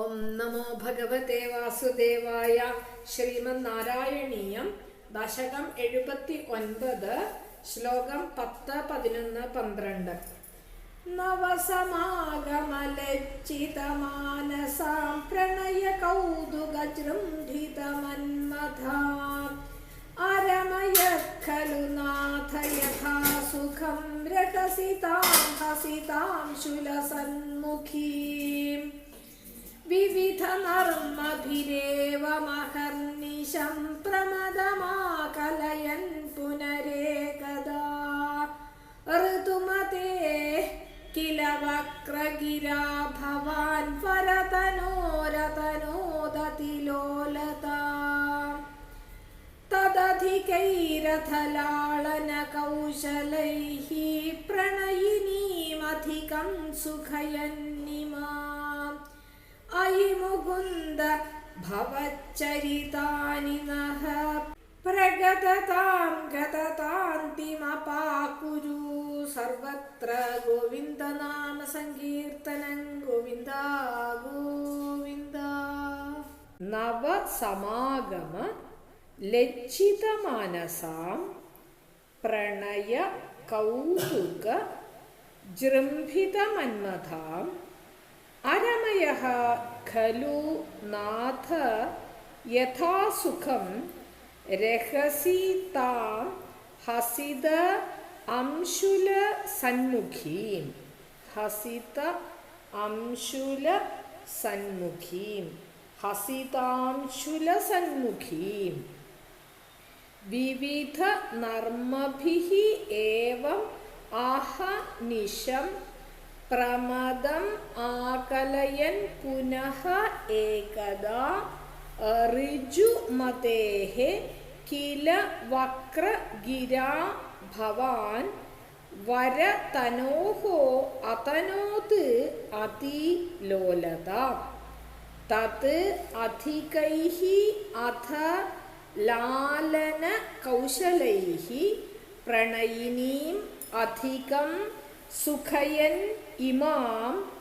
ഓം നമോ ഭഗവതേ വാസുദേവായ ശ്രീമന്നാരായണീയം ദശകം എഴുപത്തി ഒൻപത് ശ്ലോകം പത്ത് പതിനൊന്ന് പന്ത്രണ്ട്. നവസമാഗമലച്ചിതമാനസാം പ്രണയ കൗതുകജൃംഭിതമന്മഥാ. അരമയഖലു നാഥ സുഖം രഹസിതാം ഹസിതാം ശുലസന്മുഖീം. हसितां शुलसन्मुखीम् विविधनर्मभिरेव महर्निशं प्रमदमाकलयन् पुनरेकदा ऋतुमते किल वक्रगिरा भवान् वरतनोरतनोदति लोलता तदधिकैरथलाळनकौशलैः प्रणयिनीमधिकं सुखयन्निमाम् हि मुकुन्द भवच्चरितानि नः प्रगततां गततान्तिमपाकुरु सर्वत्र गोविन्दनामसङ्कीर्तनं गोविन्दा गोविन्द नवसमागम लज्जितमानसां प्रणय कौतुक जृम्भितमन्मथाम् अरमयः खलु नाथ यथा सुखं रहसि तां हसित अंशुलसन्मुखीं हसित अंशुलसन्मुखीं हसितांशुलसन्मुखीं विविधनर्मभिः एवम् आह निशं പ്രമദം ആകലയൻ പുനഃ ഏകദാ ഋജുമതേഹ കില വക്രഗിരാ ഭവാൻ വരതനോഹോ അതനോത് അതിലോലത തത് അധികൈഹ അഥ ലാലന ലാലനകൗശലൈഹ പ്രണയിനീം അധികം സുഖയൻ ഇമാം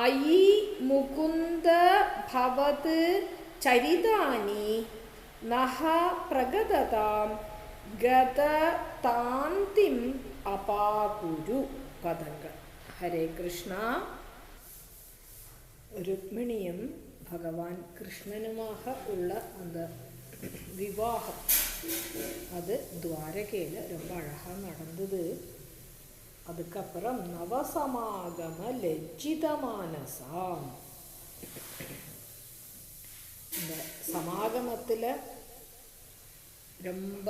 അയി മുകുന്ദ ഭവത് ചരിതാനി നഹ പ്രഗതതാം ഗതതാന്തിം അപാകുരു പദങ്ങൾ. ഹരേ കൃഷ്ണ. രുക്മിണിയും ഭഗവാൻ കൃഷ്ണനുമാക ഉള്ള അത് വിവാഹം. അത് ദ്വാരകയിൽ രൊമ്പ அழகாக നടന്നത്. அதுக்கப்புறம் நவசமாகம லஜ்ஜிதமானசாம் இந்த சமாகமத்தில் ரொம்ப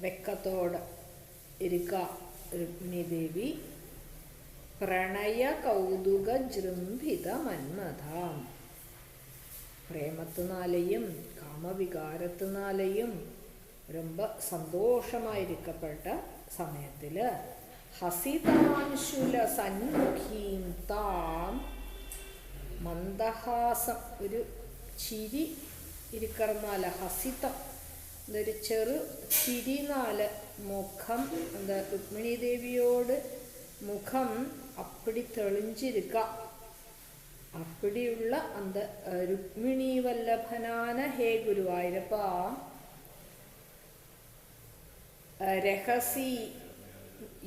வெக்கத்தோட இருக்கா ருக்மிணி தேவி പ്രണയ കൗതുക ജൃംഭിത മന്മഥാം പ്രേമത്തിനാലെയും കാമവികാരത്തിനാലെയും ரொம்ப സന്തോഷമായിരിക്കപ്പെട്ട സമയത്തിൽ ഹസിതാംശുല ഹസിതാംശുലസന്മുഖീം താം മന്ദഹാസം ഒരു ചിരി ഇരിക്കറന്നാല ഹസിതം. എന്നൊരു ചെറു ചിരിനാല് മുഖം എന്താ രുക്മിണി ദേവിയോട് മുഖം അപ്പടി തെളിഞ്ചിരിക്ക അപ്പടിയുള്ള അന്ത രുക്മിണി വല്ലഭനാന ഹേ ഗുരുവായൂരപ്പ. രഹസി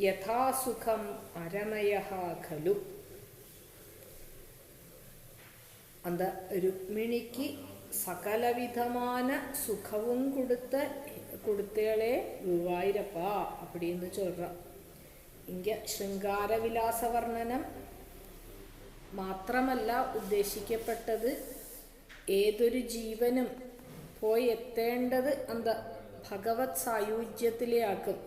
യഥാസുഖം അരമയ ഖലു அந்த ருக்மிணிக்கு சகலவிதமான சுகமும் கொடுத்த கொடுத்தேளே குருவாயிரப்பா அப்படின்னு சொல்கிறான் ഇങ്ക ശൃംഗാരവിലാസ വർണ്ണനം മാത്രമല്ല ഉദ്ദേശിക്കപ്പെട്ടത് ഏതൊരു ജീവനും പോയി എത്തേണ്ടത് അന്ത ഭഗവത് സായുജ്യത്തിലെയാക്കും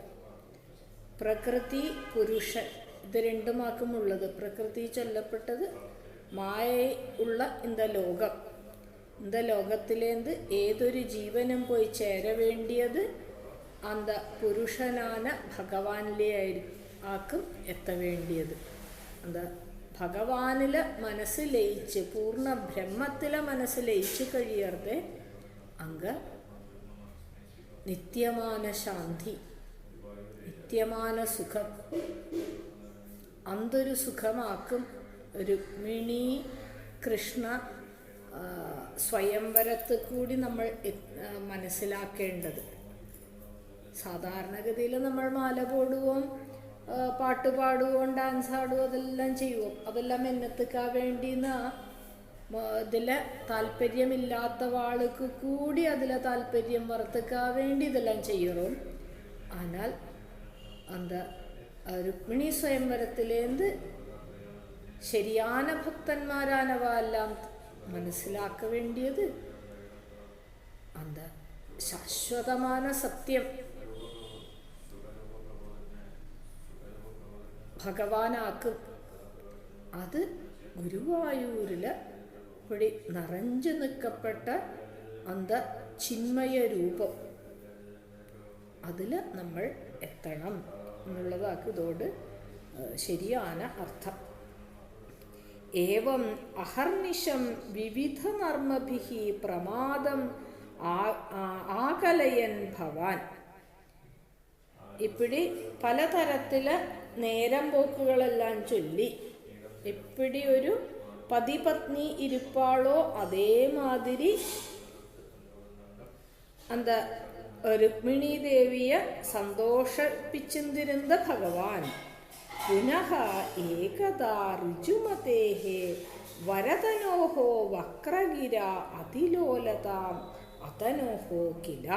പ്രകൃതി പുരുഷൻ. ഇത് രണ്ടുമാക്കും പ്രകൃതി ചൊല്ലപ്പെട്ടത് മായ ഉള്ള ഇന്ത ലോകം. ഇന്ത ലോകത്തിലേന്ത് ഏതൊരു ജീവനും പോയി ചേര വേണ്ടിയത് അന്ത പുരുഷനാന ഭഗവാനിലെ ആക്കും ആക്കും എത്തവേണ്ടിയത്. അന്ത ഭഗവാനിലെ മനസ്സ് ലയിച്ച് പൂർണ ബ്രഹ്മത്തിലെ മനസ്സ് ലയിച്ച് കഴിയർതെ അങ്ക നിത്യമാന ശാന്തി. നിത്യമാന സുഖം. അന്തൊരു സുഖമാക്കും രുക്മിണി കൃഷ്ണ സ്വയംവരത്ത് കൂടി നമ്മൾ മനസ്സിലാക്കേണ്ടത്. സാധാരണഗതിയിൽ നമ്മൾ മാല പോടുകയും പാട്ട് പാടുകയും ഡാൻസ് ആടുകയും അതെല്ലാം ചെയ്യുവോം. അതെല്ലാം എന്നത്തേക്കാ വേണ്ടിന്ന്? ഇതിലെ താല്പര്യമില്ലാത്ത വാൾക്ക് കൂടി അതിലെ താല്പര്യം വർത്തക്കാൻ വേണ്ടി ഇതെല്ലാം ചെയ്യണം. എന്നാൽ அந்த ருக்மிணி സ്വയംവരത്തിലേന്ത് ശരിയാന ഭക്തന്മാരാനവാ എല്ലാം മനസ്സിലാക്ക വേണ്ടിയത് அந்த ശാശ്വതമായ സത്യം. ഭഗവാനാക്കും അത് ഗുരുവായൂരിൽ വഴി നിറഞ്ഞു നിൽക്കപ്പെട്ട അന്ത ചിന്മയ രൂപം അതിൽ നമ്മൾ എത്തണം എന്നുള്ളതാക്കിയതോട് ശരിയാണ് അർത്ഥം. ഏവം അഹർനിശം വിവിധ നർമ്മഭിഹി പ്രമാദം ആകലയൻ ഭവാൻ. ഇപ്പിടി പലതരത്തിലെ നേരം പോക്കുകളെല്ലാം ചൊല്ലി എപ്പിടി ഒരു പതിപത്നി ഇരുപ്പാളോ അതേമാതിരി എന്താ രുക്മിണി ദേവിയെ സന്തോഷിപ്പിച്ചിരുന്ന ഭഗവാൻ. പുനഃ ഏകദാ ഋജുമതേഹേ വരതനോഹോ വക്രഗിര അതിലോലതാം അതനോഹോ കില.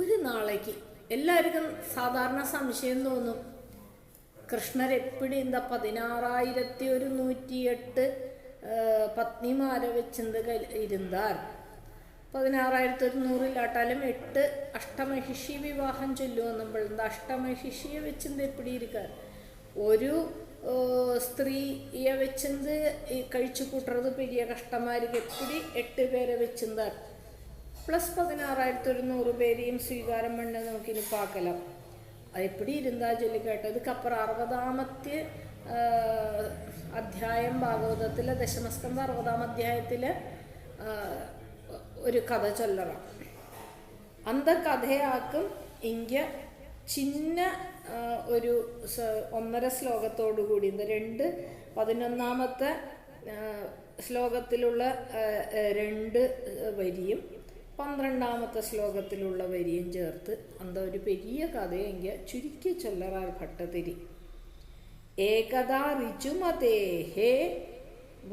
ഒരു നാളേക്ക് എല്ലാവർക്കും സാധാരണ സംശയം തോന്നും. കൃഷ്ണർ എപ്പോഴും എന്താ പതിനാറായിരത്തി ഒരു നൂറ്റിയെട്ട് പത്നിമാരെ വെച്ചെന്ത് ഇരുന്നാർ പതിനാറായിരത്തി ഒരുന്നൂറിലാട്ടാലും എട്ട് അഷ്ടമഹിഷി വിവാഹം ചൊല്ലുമോ നമ്മൾ? എന്താ അഷ്ടമഹിഷിയെ വെച്ചെന്ത് എപ്പിടി ഇരിക്കാൻ ഒരു സ്ത്രീയെ വെച്ചെന്ത് ഈ കഴിച്ചു കൂട്ടുന്നത് പെരിയ കഷ്ടമായിരിക്കും. എപ്പിടി എട്ട് പേരെ വെച്ചെന്താ പ്ലസ് പതിനാറായിരത്തി ഒരുന്നൂറ് പേരെയും സ്വീകാരം പണ്ട് നമുക്കിനി പാക്കലാം. അതെപ്പിടി ഇരുന്നാ ചൊല്ലിക്കേട്ടോ? ഇത് കപ്പർ അറുപതാമത്തെ അധ്യായം ഭാഗവതത്തിലെ ദശമസ്കന്ധ അറുപതാം അധ്യായത്തിലെ ഒരു കഥ ചൊല്ലണം. അന്ത കഥയാക്കും ചിന്ന ഒരു ഒന്നര ശ്ലോകത്തോടു കൂടി. ഇന്ന് രണ്ട് പതിനൊന്നാമത്തെ ശ്ലോകത്തിലുള്ള രണ്ട് വരിയും പന്ത്രണ്ടാമത്തെ ശ്ലോകത്തിലുള്ള വരിയും ചേർത്ത് എന്താ ഒരു പെരിയ കഥയെങ്കിൽ ചുരുക്കി ചൊല്ലറാൽ ഭട്ടതിരി. ഏകദാ ഋജുമതേ ഹേ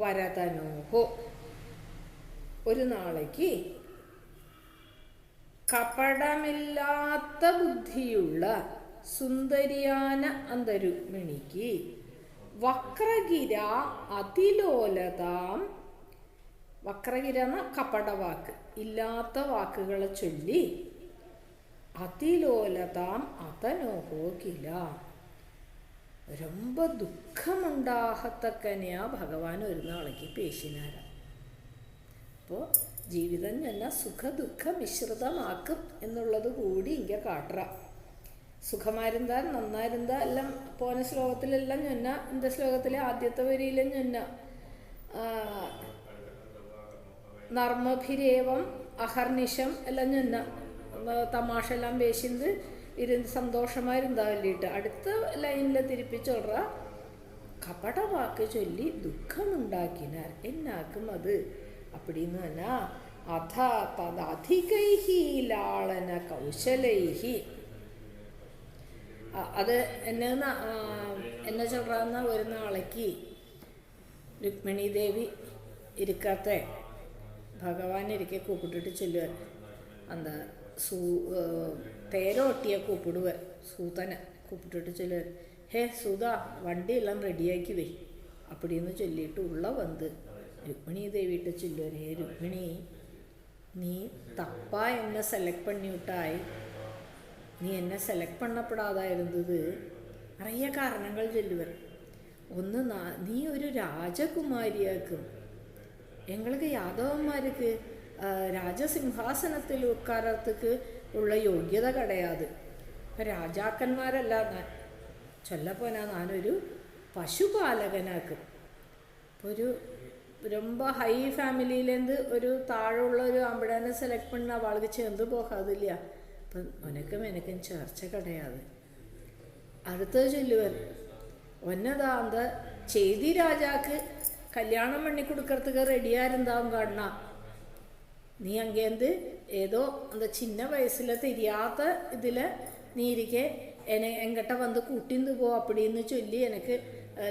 വരതനോഹോ. ഒരു നാളേക്ക് കപടമില്ലാത്ത ബുദ്ധിയുള്ള സുന്ദരിയാന അന്തരുക്മിണിക്ക് വക്രഗിര അതിലോലതാം വക്രഗിര എന്ന കപടവാക്ക് ഇല്ലാത്ത വാക്കുകളെ ചൊല്ലി അതിലോലതാം അതനോഹോകില ரொம்ப ദുഃഖമുണ്ടാകത്തക്കനെയാ ഭഗവാൻ ഒരു നാളേക്ക് പേശിനാരാ അപ്പോൾ ജീവിതം തന്നെ സുഖദുഃഖ മിശ്രിതമാക്കും എന്നുള്ളത് കൂടി ഇങ്ക കാട്ടറ സുഖമായിരുന്താൽ നന്നായിരുന്താ എല്ലാം പോന ശ്ലോകത്തിലെല്ലാം ഞൊന്ന இந்த ശ്ലോകത്തിലെ ആദ്യത്തെ വരിയിലും ഞൊന്ന നർമ്മഭിരേവം അഹർനിശം എല്ലാം ഞൊന്ന തമാശ എല്ലാം പേശിന്ത് ഇരുന്ന് സന്തോഷമായിരുന്നാ വേണ്ടിയിട്ട് അടുത്ത ലൈനിൽ തിരിപ്പിച്ചോളറ കപട വാക്ക് ചൊല്ലി ദുഃഖമുണ്ടാക്കിനാർ എന്നാക്കും അത് அப்படின்னு തന്നെ അഥ തദധികൈഹി ലാളന കൗശലൈഹി അ- അത് എന്നെ ന- ആ, എന്നെ ചൊല്ലുന്ന ഒരു നാളേക്ക് രുക്മിണി ദേവി ഇരിക്കാത്ത ഭഗവാൻ ഇരിക്കെ കൂപ്പിട്ടിട്ട് ചൊല്ലുവൻ அந்த சூ തേരോട്ടിയെ കൂപ്പിടുവൻ സൂതനെ കൂപ്പിട്ടിട്ട് ചൊല്ലുവൻ ഹേ സുധാ വണ്ടിയെല്ലാം റെഡിയാക്കി വേ அப்படின்னு ചൊല്ലിയിട്ട് ഉള്ള വന്ന് രുക്മിണി ദേവിയിട്ട് ചൊല്ലുവരെ രുക്മിണി നീ തപ്പ എന്നെ സെലക്ട് പണിയിട്ടായി നീ എന്നെ സെലക്ട് പണപ്പെടാതായിരുന്നത് നിറയ കാരണങ്ങൾ ചൊല്ലുവർ. ഒന്ന് നീ ഒരു രാജകുമാരിയാക്കും. എങ്ങൾക്ക് യാദവന്മാർക്ക് രാജസിംഹാസനത്തിൽ ഉക്കാരത്തുക്ക് ഉള്ള യോഗ്യത കടയാതെ. ഇപ്പം രാജാക്കന്മാരല്ല ഞാൻ ചൊല്ലപ്പോനാ ഞാനൊരു പശുപാലകനാക്കും. ഇപ്പോൾ ഒരു ரொம்ப ഹൈ ഫാമിലിയിലേന്ത് ഒരു താഴെയുള്ള ഒരു ആമ്പിടാനെ സെലക്ട് பண்ண അവൾക്ക് ചേർന്ന് പോകാതില്ല അപ്പം ഉനക്കും എനക്കും ചേർച്ച കിടയാത് അടുത്തത് ചൊല്ലുവൻ ഒന്നതാ അന്ത ചെയ്തി രാജാക്ക് கல்யாணம் பண்ணி கொடுக்கறதுக்கு ரெடியா இருந்தாவும் காட்டினா നീ അങ്ങേന്ത് ഏതോ அந்த சின்ன வயசுல தெரியாத ഇതിൽ നീ ഇരിക്കെ എന്നെ എങ്കട്ട വന്ന് കൂട്ടിന്ന് പോ அப்படின்னு ചൊല്ലി എനിക്ക്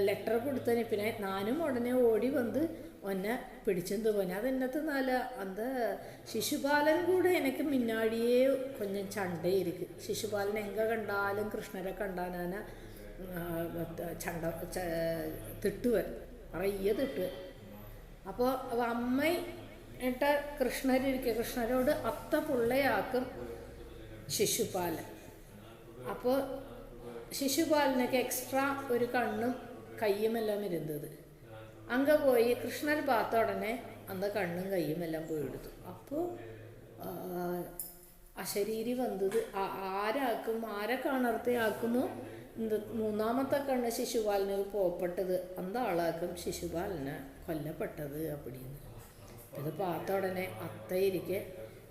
ലെറ്റർ കൊടുത്തനെ പിന്നെ നാനും ഉടനെ ഓടി വന്ന് ഒന്നെ പിടിച്ചെന്ന് പോനെ അതെന്നത്തെ നല്ല നാല അന്ത ശിശുപാലൻ കൂടെ എനിക്ക് മിന്നാടിയേ ചണ്ടേ ഇരിക്കും. ശിശുപാലൻ എങ്ക കണ്ടാലും കൃഷ്ണരെ കണ്ടാനാന ചണ്ട തിട്ടുവൻ നിറയെ തിട്ടുവൻ അപ്പോൾ അമ്മ എന്നിട്ട് കൃഷ്ണരിരിക്കുക കൃഷ്ണരോട് അത്ത പുള്ളയാക്കും ശിശുപാലൻ. അപ്പോൾ ശിശുപാലനൊക്കെ എക്സ്ട്രാ ഒരു കണ്ണും കയ്യുമെല്ലാം ഇരുന്നത് അങ്ക പോയി കൃഷ്ണൻ പാത്ത ഉടനെ അന്ത കണ്ണും കയ്യും എല്ലാം പോയി എടുത്തു അപ്പോൾ അശരീരി വന്നത് ആ- ആരാക്കും ആരെ കാണർത്തെ ആക്കുമോ എന്ത് മൂന്നാമത്തെ കണ്ണ് ശിശുപാലന് പോപ്പെട്ടത് അന്ത ആളാക്കും ശിശുപാലന് കൊല്ലപ്പെട്ടത് அப்படின்னு ഇത് പാത്ത ഉടനെ അത്തയിരിക്കെ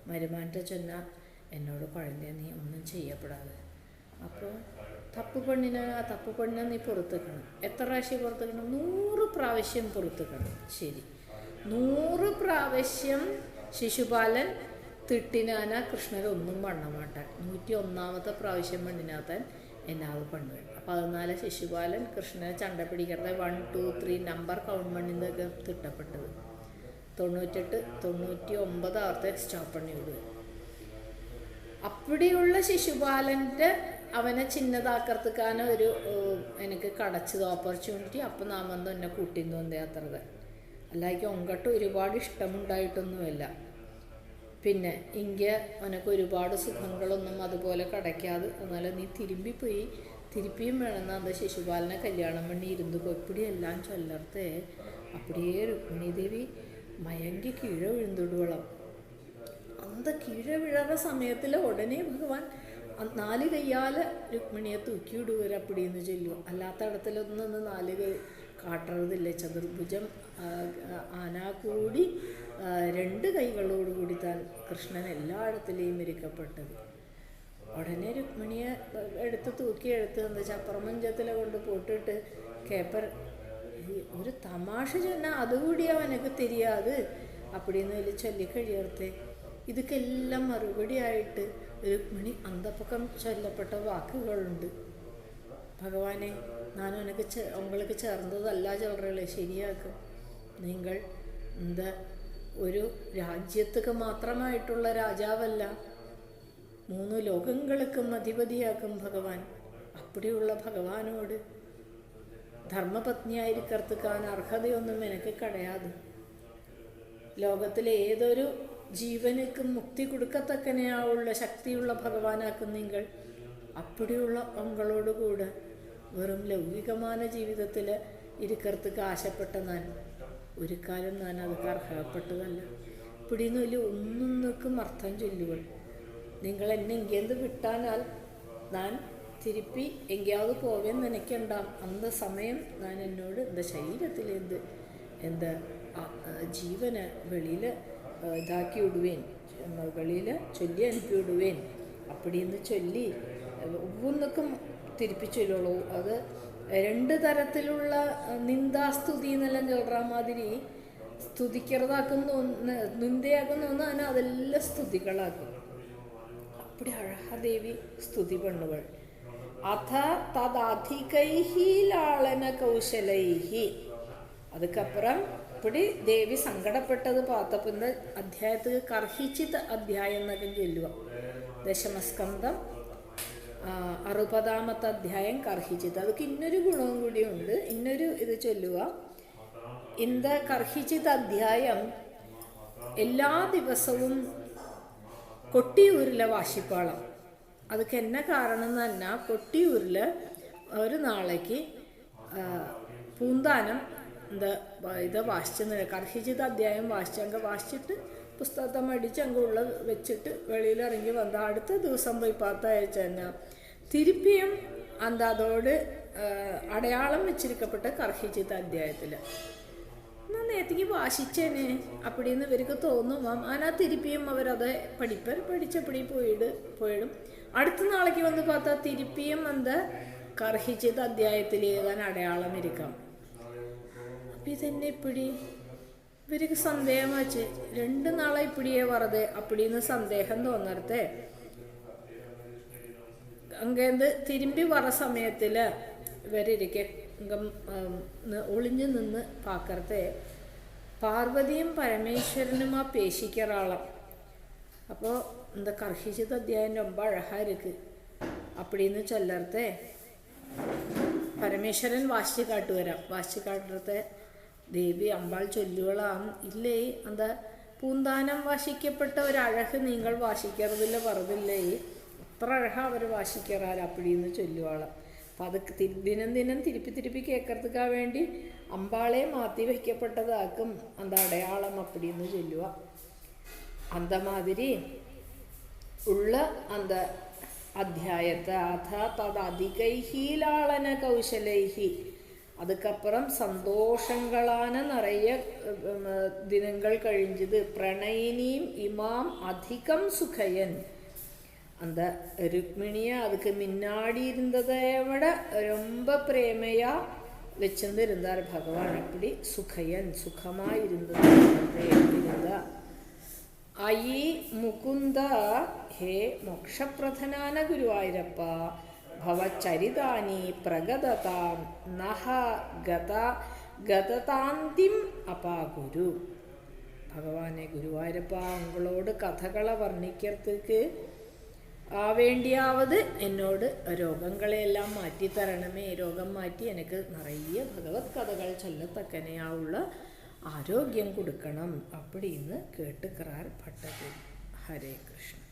മരുമാൻ്റെ ചൊന്ന എന്നോട് കുഴഞ്ഞ നീ ഒന്നും ചെയ്യപ്പെടാതെ അപ്പോൾ തപ്പ് പെണ്ണിനെ ആ തപ്പ് പെണ്ണിനെ നീ പുറത്തേക്കണം എത്ര പ്രാവശ്യം പുറത്തേക്കണം നൂറ് പ്രാവശ്യം പുറത്തേക്കണം ശരി. നൂറ് പ്രാവശ്യം ശിശുപാലൻ തിട്ടിനാന കൃഷ്ണരൊന്നും പണ്ണമാട്ടാൻ നൂറ്റി ഒന്നാമത്തെ പ്രാവശ്യം പെണ്ണിനാത്താൻ എന്നാവ് പെണ്ണ് പതിനാല് ശിശുപാലൻ കൃഷ്ണനെ ചണ്ട പിടിക്കാതെ one two three number count മണ്ണിന്റെയൊക്കെ തിട്ടപ്പെട്ടത്. തൊണ്ണൂറ്റെട്ട് തൊണ്ണൂറ്റി ഒമ്പതാമത്തെ സ്റ്റോപ്പ് പണി വിടുക അപ്പടിയുള്ള ശിശുപാലന്റെ അവനെ ചിന്നതാക്കർത്തുക്കാൻ ഒരു എനിക്ക് കടച്ചത് ഓപ്പർച്യൂണിറ്റി അപ്പം നാം വന്ന് എന്നെ കൂട്ടിന്ന് തോന്നിയ അത്രത്. അല്ലാതെ ഒങ്കട്ട് ഒരുപാട് ഇഷ്ടമുണ്ടായിട്ടൊന്നുമില്ല. പിന്നെ ഇങ്ക അവനക്ക് ഒരുപാട് സുഖങ്ങളൊന്നും അതുപോലെ കടയ്ക്കാതെ എന്നാലും നീ തിരുമ്പി പോയി. തിരുപ്പിയും വേണമെന്ന് അന്ന് ശിശുപാലനെ കല്യാണം പണി ഇരുന്നു ഇപ്പിടിയെല്ലാം ചൊല്ലർത്തേ. അപ്പടിയേ രുക്മിണീദേവി മയങ്കി കീഴ വിഴുന്നിടുവളം അന്ത കീഴ വിഴറ സമയത്തിൽ ഉടനെ ഭഗവാൻ നാല് കയ്യാൽ രുക്മിണിയെ തൂക്കിയിടുവര അപ്പിടിയെന്ന് ചൊല്ലും. അല്ലാത്തടത്തിലൊന്നും നാല് കൈ കാട്ടറതില്ല ചതുർഭുജം ആന കൂടി രണ്ട് കൈകളോടുകൂടി താൻ കൃഷ്ണൻ എല്ലായിടത്തിലെയും ഇരിക്കപ്പെട്ടത്. ഉടനെ രുക്മിണിയെ എടുത്ത് തൂക്കി എടുത്ത് എന്ന് വെച്ചാൽ അപ്പുറമഞ്ചത്തിലെ കൊണ്ട് പോട്ടിട്ട് കേപ്പർ ഒരു തമാശ ചൊന്ന അതുകൂടി അവനക്ക് തിരിയാതെ അപ്പടിന്ന് വലിയ ഇതൊക്കെ എല്ലാം മറുപടി ആയിട്ട് രുക്മിണി അന്തപ്പക്കം ചൊല്ലപ്പെട്ട വാക്കുകളുണ്ട്. ഭഗവാനെ ഞാൻ ഉനക്ക് ഉങ്ങൾക്ക് ചേർന്നതല്ല ചിലറുകളെ ശരിയാക്കും. നിങ്ങൾ എന്താ ഒരു രാജ്യത്തുക്ക് മാത്രമായിട്ടുള്ള രാജാവല്ല. മൂന്ന് ലോകങ്ങൾക്കും അധിപതിയാക്കും ഭഗവാൻ. അപ്പടിയുള്ള ഭഗവാനോട് ധർമ്മപത്നിയായിരിക്കർത്തുക്കാൻ അർഹതയൊന്നും എനിക്ക് കടയാതെ. ലോകത്തിലെ ഏതൊരു ജീവനക്ക് മുക്തി കൊടുക്കത്തക്കനെയാവുള്ള ശക്തിയുള്ള ഭഗവാനാക്കും നിങ്ങൾ. അപ്പടിയുള്ള ഉങ്ങളോട് കൂടെ വെറും ലൗകികമായ ജീവിതത്തിൽ ഇരുക്കർത്തുക്ക് ആശപ്പെട്ട ഞാൻ. ഒരു കാലം ഞാൻ അത് അർഹപ്പെട്ടതല്ല. പിടിനൊല്ലി ഒന്നും നിൽക്കും അർത്ഥം ചൊല്ലുകൾ. നിങ്ങൾ എന്നെ എങ്കേന്ത് വിട്ടാനാൽ ഞാൻ തിരുപ്പി എങ്കിയാവ് പോകാൻ നനയ്ക്കണ്ടാം. അന്ന് സമയം ഞാൻ എന്നോട് എന്റെ ശരീരത്തിൽ എന്ത് എന്താ ജീവന് വെളിയിൽ ഇതാക്കി വിടുവേൻ മുകളിൽ ചൊല്ലി അനുപ്പി വിടുവേൻ അപ്പടിയെന്ന് ചൊല്ലി ഒവ്വൊന്നൊക്കെ തിരിപ്പിച്ചൊല്ലോളൂ അത് രണ്ട് തരത്തിലുള്ള നിന്ദാസ്തുതി എന്നെല്ലാം ചൊല്ലാ മാതിരി സ്തുതിக்கிறതാക്കുന്ന ഒന്ന് നിന്ദയാക്കുന്ന ഒന്ന് അതിന് അതെല്ലാം സ്തുതികളാക്കും. അപ്പടി അഴഹദേവി സ്തുതി പണ്ണുകൾ അഥ തദധികൈഹി ലാളന കൗശലൈഹി. അതുക്കപ്പുറം അപ്പടി ദേവി സങ്കടപ്പെട്ടത് പാത്തപ്പന്റെ അധ്യായത്തിൽ കർഹിച്ചിത് അധ്യായം എന്നൊക്കെ ചൊല്ലുക ദശമസ്കന്ധം അറുപതാമത്തെ അധ്യായം കർഹിച്ചിത്. അതൊക്കെ ഇന്നൊരു ഗുണവും കൂടിയുണ്ട്. ഇന്നൊരു ഇത് ചൊല്ലുക ഇന്ത കർഹിച്ചിത് അധ്യായം എല്ലാ ദിവസവും കൊട്ടിയൂരിലെ വാശിപ്പാളം. അതൊക്കെ എന്ന കാരണം തന്നെ കൊട്ടിയൂരിൽ ഒരു നാളേക്ക് പൂന്താനം എന്താ ഇത് വാശിച്ചെന്നില്ല. കർഷിച്ചത് അധ്യായം വാശിച്ച് അങ്ങ് വാശിച്ചിട്ട് പുസ്തകത്തെ മടിച്ച് അങ്ങ് ഉള്ള വെച്ചിട്ട് വെളിയിലിറങ്ങി വന്ന അടുത്ത ദിവസം പോയി പാത്തയച്ച തന്നെ. തിരുപ്പിയും എന്താ അതോട് അടയാളം വെച്ചിരിക്കപ്പെട്ട കർഹിച്ചിത്ത അധ്യായത്തിൽ നേരത്തേക്ക് വാശിച്ചേനെ. അപ്പടിന്ന് ഇവർക്ക് തോന്നുമ്പം ആനാ തിരുപ്പിയും അവരത് പഠിപ്പർ പഠിച്ചപ്പടി പോയിട് പോയിടും. അടുത്ത നാളേക്ക് വന്ന് പാത്ത തിരുപ്പിയും എന്താ കർഹിച്ചിത്ത അധ്യായത്തിൽ ഏതാൻ അടയാളം ഇരിക്കാം. തന്നെ ഇപ്പിടി ഇവർക്ക് സന്ദേഹം വച്ച് രണ്ട് നാളെ ഇപ്പിടിയെ വെറുതെ അപ്പിടിന്ന് സന്ദേഹം തോന്നരുത്തെ അങ്ങേന്ത് തിരുമ്പി വറ സമയത്തിൽ ഇവരിരിക്കെ ഒളിഞ്ഞു നിന്ന് പാക്കരത്തെ പാർവതിയും പരമേശ്വരനും ആ പേശിക്കറാളം അപ്പോൾ എന്താ கர்ஷிச்சது അധ്യായം രൊമ്പ அழகாக இருக்குது அப்படின்னு சொல்லறதே பரமேஸ்வரன் வாசிச்சு காட்டுவரான் வாசிச்சு காட்டுறத ദേവി അമ്പാൾ ചൊല്ലുകളാം. ഇല്ലേ? അത് പൂന്താനം വാശിക്കപ്പെട്ട ഒരഴക് നിങ്ങൾ വാശിക്കരുതില്ല പറഞ്ഞില്ലേ അത്ര അഴക അവർ വാശിക്കറാൽ അപ്പിടിന്ന് ചൊല്ലുവാൾ. അപ്പം അത് ദിനം ദിനം തിരുപ്പി തിരുപ്പി കേക്കറത്തുക്കാൻ വേണ്ടി അമ്പാളെ മാറ്റി വയ്ക്കപ്പെട്ടതാക്കും എന്താ അടയാളം അപ്പിടിന്ന് ചൊല്ലുക അന്തമാതിരി ഉള്ള അന്ത അധ്യായത്തെ അധ തത് അധികൈഹീലാളന കൗശലൈഹി. അതുക്കപ്പുറം സന്തോഷങ്ങളാണ് നിറയെ ദിനങ്ങൾ കഴിഞ്ഞത്. പ്രണയിനിയും ഇമാം അധികം സുഖയൻ. അന്ത രുക്മിണിയ അതുക്ക് മിന്നാടി ഇരുന്നതേവിടെ രൊമ്പ പ്രേമയ വെച്ചിരുന്നാൽ ഭഗവാൻ. എപ്പിടി സുഖയൻ സുഖമായിരുന്നത് അയി മുകുന്ദ ഹേ മോക്ഷപ്രധനാന ഗുരുവായൂരപ്പ. ഭവചരിതാനി പ്രഗതതാം നഹ ഗത ഗതതാന്തിം അപാഗുരു ഭഗവാനെ ഗുരുവായൂരപ്പ ഉങ്ങളോട് കഥകളെ വർണിക്കത്തേക്ക് വേണ്ടിയാവത് എന്നോട് രോഗങ്ങളെയെല്ലാം മാറ്റി തരണമേ രോഗം മാറ്റി എനിക്ക് നിറയെ ഭഗവത് കഥകൾ ചൊല്ലത്തക്കനെയാവുള്ള ആരോഗ്യം കൊടുക്കണം. അപ്പടിന്ന് കേട്ടുക്കറാർ ഭട്ടതി ഹരേ കൃഷ്ണ.